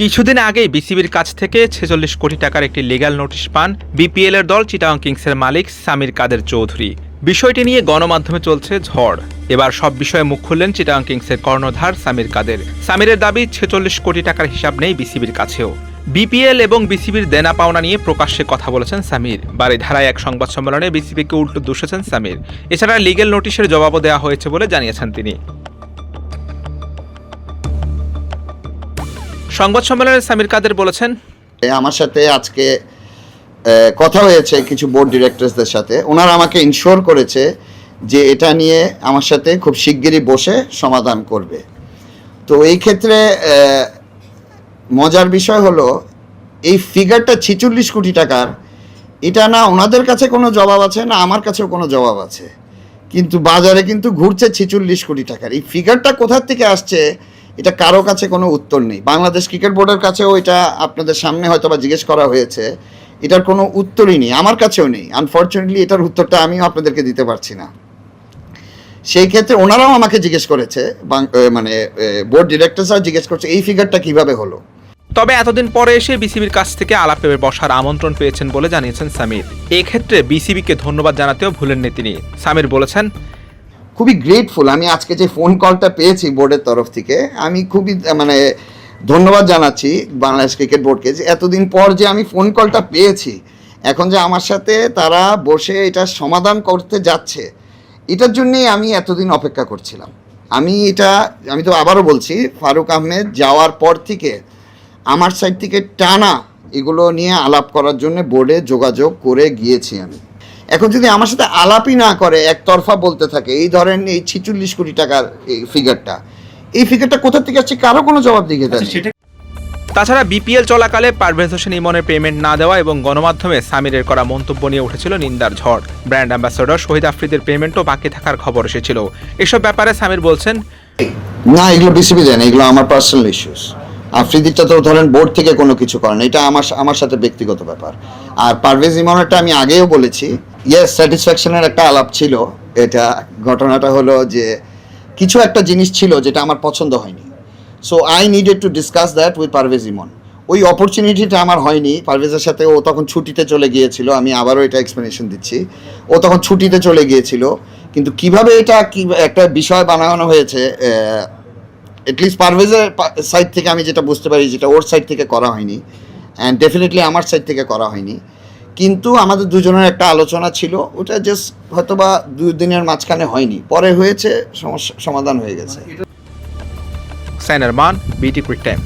কিছুদিন আগেই বিসিবির কাছ থেকে ছেচল্লিশ কোটি টাকার একটি লিগ্যাল নোটিশ পান বিপিএল এর দল চিটাং কিংসের মালিক সামির কাদের চৌধুরী। বিষয়টি নিয়ে গণমাধ্যমে চলছে ঝড়। এবার সব বিষয়ে মুখ খুললেন চিটাং কিংসের কর্ণধার সামির কাদের। সামিরের দাবি, ছেচল্লিশ কোটি টাকার হিসাব নেই বিসিবির কাছেও। বিপিএল এবং বিসিবির দেনা পাওনা নিয়ে প্রকাশ্যে কথা বলেছেন সামির। বাড়িধারায় এক সংবাদ সম্মেলনে বিসিবিকে উল্টো দোষেছেন সামির। এছাড়া লিগেল নোটিশের জবাবও দেওয়া হয়েছে বলে জানিয়েছেন তিনি। সংবাদ সম্মেলনে সামির কাদের বলেছেন আমার সাথে আজকে কথা হয়েছে কিছু বোর্ড ডিরেক্টরসদের সাথে। ওনারা আমাকে ইনশোর করেছে যে এটা নিয়ে আমার সাথে খুব শিগগিরই বসে সমাধান করবে। তো এই ক্ষেত্রে মজার বিষয় হলো, এই ফিগারটা ছিচল্লিশ কোটি টাকার, এটা না ওনাদের কাছে কোনো জবাব আছে, না আমার কাছেও কোনো জবাব আছে। কিন্তু বাজারে কিন্তু ঘুরছে ছিচল্লিশ কোটি টাকার। এই ফিগারটা কোথার থেকে আসছে এটা কারও কাছে কোনো উত্তর নেই। বাংলাদেশ ক্রিকেট বোর্ডের কাছেও এটা আপনাদের সামনে হয়তো বা জিজ্ঞেস করা হয়েছে। এটার কোনো উত্তরই নেই, আমার কাছেও নেই। আনফর্চুনেটলি এটার উত্তরটা আমিও আপনাদেরকে দিতে পারছি না। সেই ক্ষেত্রে ওনারাও আমাকে জিজ্ঞেস করেছে মানে বোর্ড ডিরেক্টরসরা জিজ্ঞেস করছে, এই ফিগারটা কীভাবে হলো? তবে এতদিন পরে এসে বিসিবির কাছ থেকে আলাপে বসার আমন্ত্রণ পেয়েছেন বলে জানিয়েছেন সামির। এক্ষেত্রে বিসিবিকে ধন্যবাদ জানাতেও ভুলেননি তিনি। সামির বলেছেন খুবই গ্রেটফুল আমি আজকে যে ফোন কলটা পেয়েছি বোর্ডের তরফ থেকে, আমি খুবই মানে ধন্যবাদ জানাচ্ছি বাংলাদেশ ক্রিকেট বোর্ডকে যে এতদিন পর যে আমি ফোন কলটা পেয়েছি, এখন যে আমার সাথে তারা বসে এটা সমাধান করতে যাচ্ছে, এটার জন্যেই আমি এতদিন অপেক্ষা করছিলাম। আমি এটা, আমি তো আবারও বলছি, ফারুক আহমেদ যাওয়ার পর থেকে আমার সাইড থেকে টানা এগুলো নিয়ে আলাপ করার জন্য বোর্ডে যোগাযোগ করে গিয়েছি আমি। এখন যদি আমার সাথে আলাপই না করে একতরফা বলতে থাকে এই ধরেন এই ছিচল্লিশ কোটি টাকার এই ফিগারটা এই ফিগারটা কোথা থেকে আসছে? কারও কোনো জবাব দিকে দেয় তাছাড়া বিপিএল চলাকালে পারভেজ হোসেন ইমনের পেমেন্ট না দেওয়া এবং গণমাধ্যমে সামিরের করা মন্তব্য নিয়ে উঠেছিল নিন্দার ঝড়। ব্র্যান্ড অ্যাম্বাসেডর শহীদ আফ্রিদের পেমেন্টও বাকি থাকার খবর এসেছিল। এসব ব্যাপারে সামির বলছেন না এগুলো বিসিবি দেয় না এগুলো আমার পার্সোনাল ইস্যুস আফ্রিদিরটা তো ধরেন বোর্ড থেকে কোনো কিছু করে না। এটা আমার আমার সাথে ব্যক্তিগত ব্যাপার। আর পারভেজ ইমনেরটা আমি আগেও বলেছি ইয়েস স্যাটিসফ্যাকশনের একটা আলাপ ছিল। এটা ঘটনাটা হলো যে কিছু একটা জিনিস ছিল যেটা আমার পছন্দ হয়নি। So I needed to discuss that with Parvez Emon ওই অপরচুনিটিটা আমার হয়নি। পারভেজের সাথে ও তখন ছুটিতে চলে গিয়েছিল। আমি আবারও এটা এক্সপ্লেনেশন দিচ্ছি। ও তখন ছুটিতে চলে গিয়েছিল। কিন্তু কীভাবে এটা কি, একটা বিষয় বানানো হয়েছে এটলিস্ট পারভেজের সাইড থেকে আমি যেটা বুঝতে পারি যেটা ওর সাইড থেকে করা হয়নি অ্যান্ড ডেফিনেটলি আমার সাইড থেকে করা হয়নি। কিন্তু আমাদের দুজনের একটা আলোচনা ছিল, ওটা জাস্ট হয়তো বা দুই দিনের মাঝখানে হয়নি। পরে হয়েছে, সমস্যা, সমাধান হয়ে গেছে। সাইনার মান বিটি কুইক টাইম